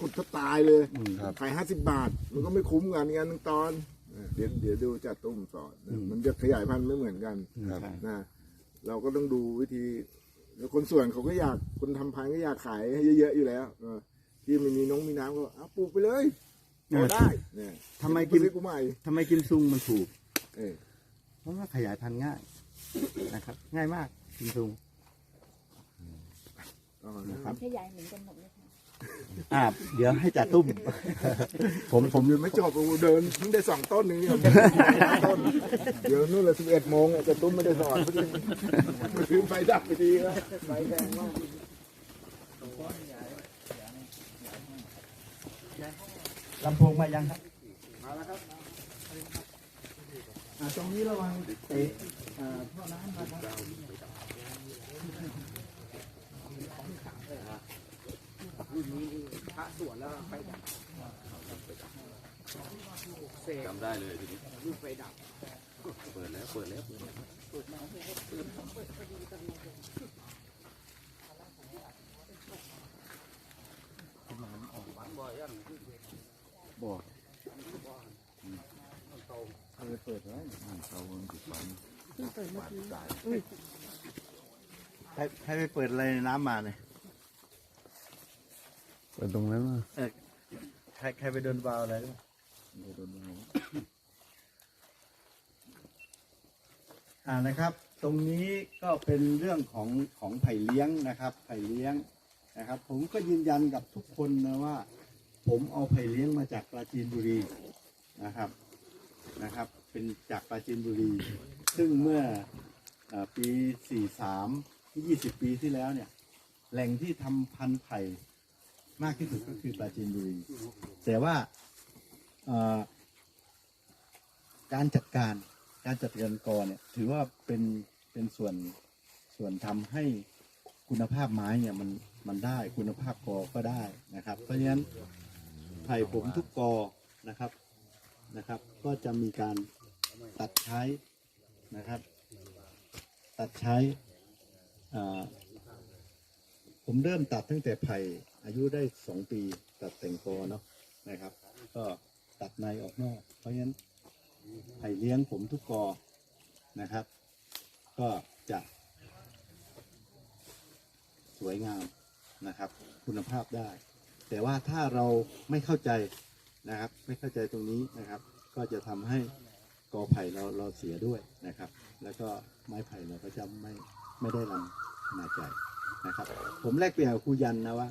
ขุดถ้าตายเลยอืมครับขายห้าสิบบาท มันก็ไม่คุ้มกันงานหนึ่งตอนเออเดี๋ยวเดี๋ยวดูจัดตุ้มสอนมันจะขยายพันธุ์ไม่เหมือนกันครับนะเราก็ต้องดูวิธีแล้วคนส่วนเขาก็อยากคนทำพันธุ์ก็อยากขายให้เยอะๆอยู่แล้วเออที่ไม่มีน้องมีน้ำก็เอาปลูกไปเลยโตได้เนี่ยทำไมกินซื้อกูใหม่ทำไมกินซุงมันถูกเออเพราะว่าขยายพันธุ์ง่ายนะครับ ง่ายมากกินซุงอ๋อนะครับขยายเหมือนกันหมดเลยค่ะ อ่าเดี๋ยวให้จ่าตุ้ม ผมผมเดี๋ยวไม่จบกูเดินเพิ่งได้สองต้นหนึ่งเนี่ยต้นเดี๋ยวนู่นเลยสิบเอ็ดโมงเนี่ยจะตุ้มไม่ได้สอนเพราะจะมาซื้อไฟดับไปดีแล้วไฟแดงมากลำโพงมายังครับมาแล้วครับอ่าตรงนี้ระวังเตะอ่าท่อน้ำนะครับ จำได้เลยทีนี้ลูกไฟดับ เปิดแล้ว เปิดแล้ว เปิดแล้วบอกเคยเปิดไว้เขาวันติดฟันใครใครไปเปิดอะไรในน้ำมาเนี่ย เปิดตรงนั้นมาเออใครใครไปโดนวาล์วอะไรหรือเปล่าอ่านะครับ ตรงนี้ก็เป็นเรื่องของของไผ่เลี้ยงนะครับไผ่เลี้ยงนะครับ ผมก็ยืนยันกับทุกคนนะว่า ผมเอาไผ่เลี้ยงมาจากปราจีนบุรีนะครับนะครับ เป็นจากปราจีนบุรี ซึ่งเมื่อเออปี 43 20 ปีที่แล้วเนี่ย แหล่งที่ทำพันธุ์ไผ่ มากที่สุดก็คือปราจีนบุรีแต่ว่าการจัดการการจัดการกอเนี่ยถือว่าเป็นเป็นส่วนส่วนทำให้คุณภาพไม้เนี่ยมันมันได้คุณภาพกอก็ได้นะครับ เพราะฉะนั้นไผ่ผมทุกกอนะครับนะครับ ก็จะมีการตัดใช้นะครับ ตัดใช้ผมเริ่มตัดตั้งแต่ไผ่ อายุได้สองปีตัดแต่งกอเนาะนะครับ ก็ตัดในออกนอก เพราะฉะนั้นไผ่เลี้ยงผมทุกกอนะครับ ก็จะ สวยงามนะครับ คุณภาพได้ แต่ว่าถ้าเราไม่เข้าใจนะครับ ไม่เข้าใจตรงนี้นะครับ ก็จะทำให้กอไผ่เราเราเสียด้วยนะครับ แล้วก็ไม้ไผ่เราก็จะไม่ไม่ได้ลำขนาดใหญ่นะครับ ผมแลกเปลี่ยนกับครูยันนะว่า